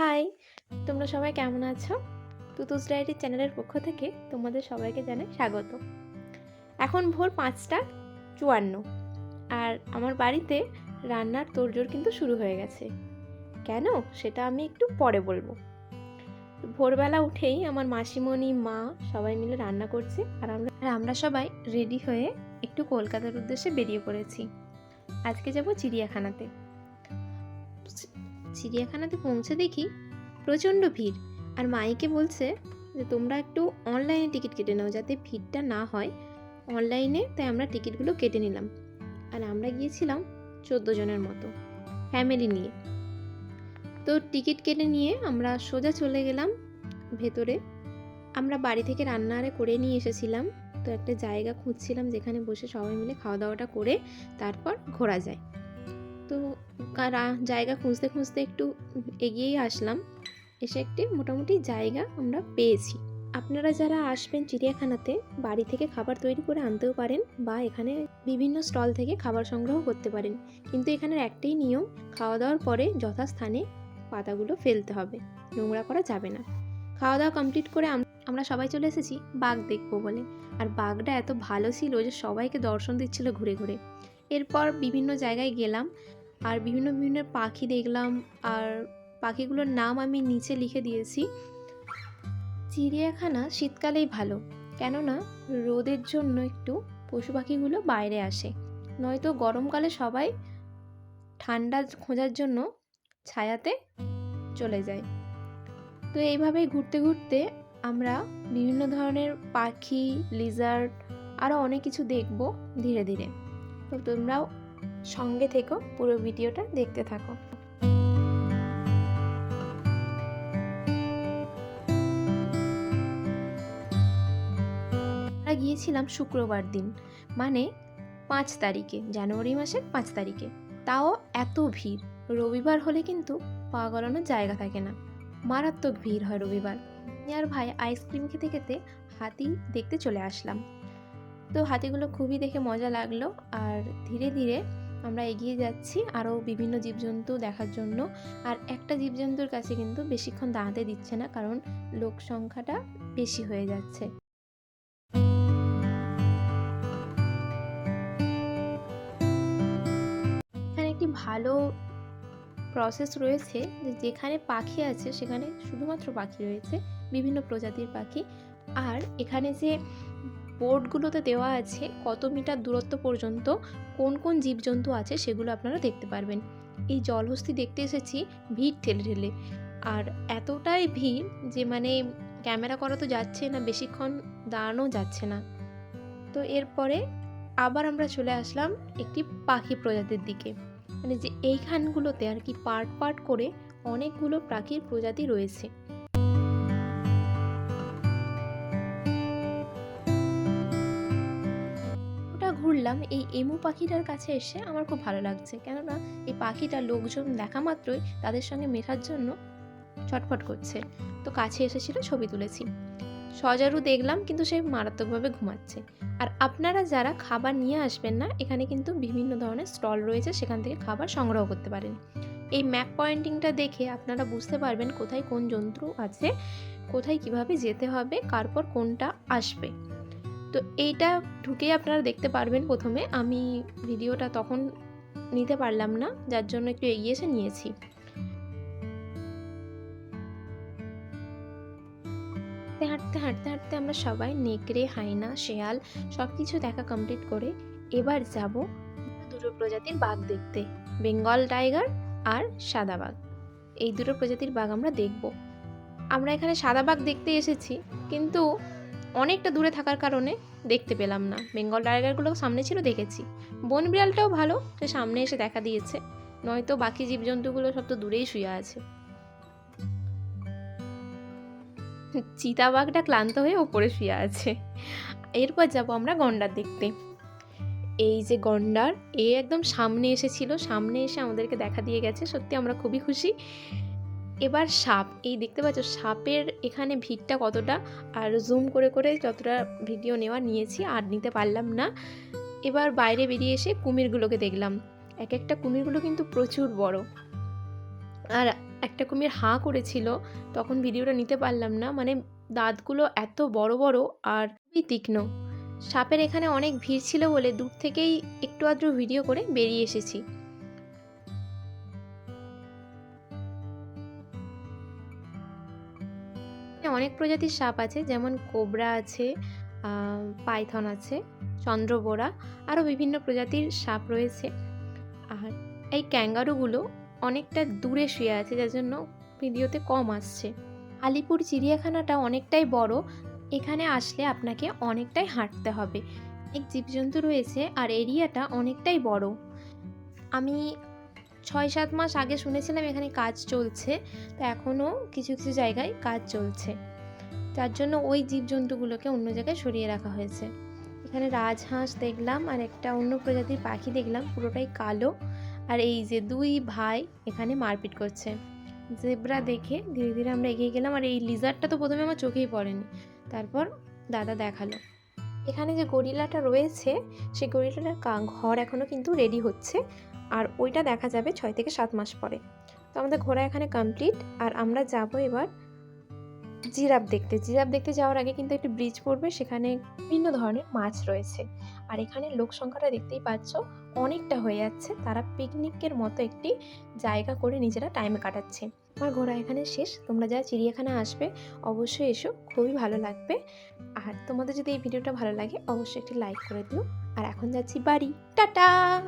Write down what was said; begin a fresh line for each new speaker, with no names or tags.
High, তোমরা সবাই কেমন আছো? তুতুস ডায়েরি চ্যানেলের পক্ষ থেকে তোমাদের সবাইকে জানাই স্বাগত। এখন ভোর পাঁচটা চুয়ান্ন আর আমার বাড়িতে রান্নার তোড়জোড় কিন্তু শুরু হয়ে গেছে। কেন? সেটা আমি একটু পরে বলব। ভোরবেলা উঠেই আমার মাসিমণি, মা সবাই মিলে রান্না করছে আর আমরা আর আমরা সবাই রেডি হয়ে একটু কলকাতার উদ্দেশ্যে বেরিয়ে পড়েছি। আজকে যাব চিড়িয়াখানাতে। চিড়িয়াখানাতে পৌঁছে দেখি প্রচণ্ড ভিড়। আর মাইকে বলছে যে, তোমরা একটু অনলাইনে টিকিট কেটে নাও যাতে ভিড়টা না হয়। অনলাইনে তাই আমরা টিকিটগুলো কেটে নিলাম। আর আমরা গিয়েছিলাম চোদ্দ জনের মতো, ফ্যামিলি নিয়ে। তো টিকিট কেটে নিয়ে আমরা সোজা চলে গেলাম ভেতরে। আমরা বাড়ি থেকে রান্না আরে করে নিয়ে এসেছিলাম। তো একটা জায়গা খুঁজছিলাম যেখানে বসে সবাই মিলে খাওয়া দাওয়াটা করে তারপর ঘোরা যায়। তো জায়গা খুঁজতে খুঁজতে একটু এগিয়েই আসলাম। এসে একটি মোটামুটি জায়গা আমরা পেয়েছি। আপনারা যারা আসবেন চিড়িয়াখানাতে, বাড়ি থেকে খাবার তৈরি করে আনতেও পারেন বা এখানে বিভিন্ন স্টল থেকে খাবার সংগ্রহ করতে পারেন। কিন্তু এখানের একটাই নিয়ম খাওয়া দাওয়ার পরে যথাস্থানে পাতাগুলো ফেলতে হবে, নোংরা করা যাবে না। খাওয়া দাওয়া কমপ্লিট করে আমরা সবাই চলে এসেছি বাঘ দেখব বলে। আর বাঘটা এত ভালো ছিল যে সবাইকে দর্শন দিচ্ছিল ঘুরে ঘুরে। এরপর বিভিন্ন জায়গায় গেলাম আর বিভিন্ন বিভিন্ন পাখি দেখলাম আর পাখিগুলোর নাম আমি নিচে লিখে দিয়েছি। চিড়িয়াখানা শীতকালেই ভালো, কেননা রোদের জন্য একটু পশু পাখিগুলো বাইরে আসে। নয়তো গরমকালে সবাই ঠান্ডা খোঁজার জন্য ছায়াতে চলে যায়। তো এইভাবেই ঘুরতে ঘুরতে আমরা বিভিন্ন ধরনের পাখি লিজার্ড আরও অনেক কিছু দেখব ধীরে ধীরে। তো তোমরাও সঙ্গে থেকো, পুরো ভিডিওটা দেখতে থাকো। আমরা গিয়েছিলাম শুক্রবার দিন মানে পাঁচ তারিখে, জানুয়ারি মাসের পাঁচ তারিখে। তাও এত ভিড়, রবিবার হলে কিন্তু পা গলানোর জায়গা থাকে না। মারাত্মক ভিড় হয় রবিবার। আমি আর ভাই আইসক্রিম খেতে খেতে হাতি দেখতে চলে আসলাম। তো হাতিগুলো খুবই দেখে মজা লাগল। আর ধীরে ধীরে আমরা এগিয়ে যাচ্ছি আরও বিভিন্ন জীবজন্তু দেখার জন্য। আর একটা জীবজন্তুর কাছে কিন্তু বেশিক্ষণ দাঁড়াতে দিচ্ছে না কারণ লোক সংখ্যাটা বেশি হয়ে যাচ্ছে। এখানে একটি ভালো প্রসেস রয়েছে যেখানে পাখি আছে সেখানে শুধুমাত্র পাখি রয়েছে, বিভিন্ন প্রজাতির পাখি। আর এখানে যে বোর্ডগুলোতে দেওয়া আছে কত মিটার দূরত্ব পর্যন্ত কোন কোন জীবজন্তু আছে সেগুলো আপনারা দেখতে পারবেন। এই জলহস্তি দেখতে এসেছি ভিড় ঠেলে ঠেলে। আর এতটাই ভিড় যে মানে ক্যামেরা করা তো যাচ্ছে না, বেশিক্ষণ দাঁড়ানো যাচ্ছে না। তো এরপরে আবার আমরা চলে আসলাম একটি পাখি প্রজাতির দিকে। মানে যে এইখানগুলোতে আর কি পার্ট পার্ট করে অনেকগুলো পাখির প্রজাতি রয়েছে। ওটা ঘুরলাম এই এমু পাখিটার কাছে এসে আমার খুব ভালো লাগছে। কেননা, এই পাখিটা লোকজন দেখা মাত্রই তাদের সঙ্গে মেশার জন্য ছটফট করছে। তো কাছে এসেছিল, ছবি তুলেছি। সজারু দেখলাম, কিন্তু সে মারাত্মকভাবে ঘুমাচ্ছে। আর আপনারা যারা খাবার নিয়ে আসবেন না, এখানে কিন্তু বিভিন্ন ধরনের স্টল রয়েছে, সেখান থেকে খাবার সংগ্রহ করতে পারেন। এই ম্যাপ পয়েন্টিংটা দেখে আপনারা বুঝতে পারবেন কোথায় কোন জন্তু আছে, কোথায় কীভাবে যেতে হবে কারপর কোনটা আসবে। তো এইটা ঢুকেই আপনারা দেখতে পারবেন প্রথমে। আমি ভিডিওটা তখন নিতে পারলাম না, যার জন্য একটু এগিয়ে এসে নিয়েছি। হাঁটতে হাঁটতে হাঁটতে আমরা সবাই নেকড়ে হাইনা শেয়াল সব কিছু দেখা কমপ্লিট করে এবার যাব দুটো প্রজাতির বাঘ দেখতে, বেঙ্গল টাইগার আর সাদা বাঘ। এই দুটো প্রজাতির বাঘ আমরা দেখব। আমরা এখানে সাদা বাঘ দেখতে এসেছি, কিন্তু অনেকটা দূরে থাকার কারণে দেখতে পেলাম না। বেঙ্গল টাইগারগুলো সামনে ছিল, দেখেছি। বন বিড়ালটাও ভালো, সে সামনে এসে দেখা দিয়েছে। নয়তো বাকি জীবজন্তুগুলো সব তো দূরেই শুয়ে আছে। চিতাবাঘটা ক্লান্ত হয়ে ওপরে শুয়ে আছে। এরপর যাব আমরা গন্ডার দেখতে। এই যে গন্ডার, এ একদম সামনে এসেছিল, সামনে এসে আমাদেরকে দেখা দিয়ে গেছে। সত্যি আমরা খুবই খুশি। এবার সাপ, এই দেখতে পাচ্ছ সাপের এখানে ভিড়টা কতটা? আর জুম করে করে যতটা ভিডিও নেওয়া নিয়েছি, আর নিতে পারলাম না। এবার বাইরে বেরিয়ে এসে কুমিরগুলোকে দেখলাম। এক একটা কুমিরগুলো কিন্তু প্রচুর বড়। আর একটা কুমির হাঁ করেছিল, তখন ভিডিওটা নিতে পারলাম না। মানে দাঁতগুলো এত বড় বড় আর খুবই তীক্ষ্ণ। সাপের এখানে অনেক ভিড় ছিল বলে দূর থেকেই একটু আধটু ভিডিও করে বেরিয়ে এসেছি। অনেক প্রজাতির সাপ আছে, যেমন কোবরা আছে পাইথন আছে, চন্দ্রবোরা, আরও বিভিন্ন প্রজাতির সাপ রয়েছে। আর এই ক্যাঙ্গারুগুলো অনেকটা দূরে শুয়ে আছে, যার জন্য ভিডিওতে কম আসছে। আলিপুর চিড়িয়াখানাটা অনেকটাই বড়, এখানে আসলে আপনাকে অনেকটাই হাঁটতে হবে। অনেক জীবজন্তু রয়েছে আর এরিয়াটা অনেকটাই বড়। আমি ছয় সাত মাস আগে শুনেছিলাম এখানে কাজ চলছে, তো এখনও কিছু কিছু জায়গায় কাজ চলছে। তার জন্য ওই জীবজন্তুগুলোকে অন্য জায়গায় সরিয়ে রাখা হয়েছে। এখানে রাজহাঁস দেখলাম আর একটা অন্য প্রজাতির পাখি দেখলাম, পুরোটাই কালো। আর এই যে দুই ভাই এখানে মারপিট করছে। জেব্রা দেখে ধীরে ধীরে আমরা এগিয়ে গেলাম আর এই লিজারটা তো প্রথমে আমার চোখেই পড়েনি। তারপর দাদা দেখাল। এখানে যে গরিলাটা রয়েছে সেই গরিলাটার ঘর এখনও কিন্তু রেডি হচ্ছে। আর ওইটা দেখা যাবে ছয় থেকে সাত মাস পরে। তো আমাদের ঘোরা এখানে কমপ্লিট আর আমরা যাব এবার জিরাফ দেখতে। জিরাফ দেখতে যাওয়ার আগে কিন্তু একটি ব্রিজ পড়বে, সেখানে বিভিন্ন ধরনের মাছ রয়েছে। আর এখানে লোক সংখ্যাটা দেখতেই পাচ্ছ, অনেকটা হয়ে যাচ্ছে। তারা পিকনিকের মতো একটি জায়গা করে নিজেরা টাইমে কাটাচ্ছে। আমার ঘোরা এখানে শেষ। তোমরা যারা চিড়িয়াখানা আসবে, অবশ্যই এসো। খুবই ভালো লাগবে। আর তোমাদের যদি এই ভিডিওটা ভালো লাগে, অবশ্যই একটি লাইক করে দিও। আর এখন যাচ্ছি বাড়ি। টাটা!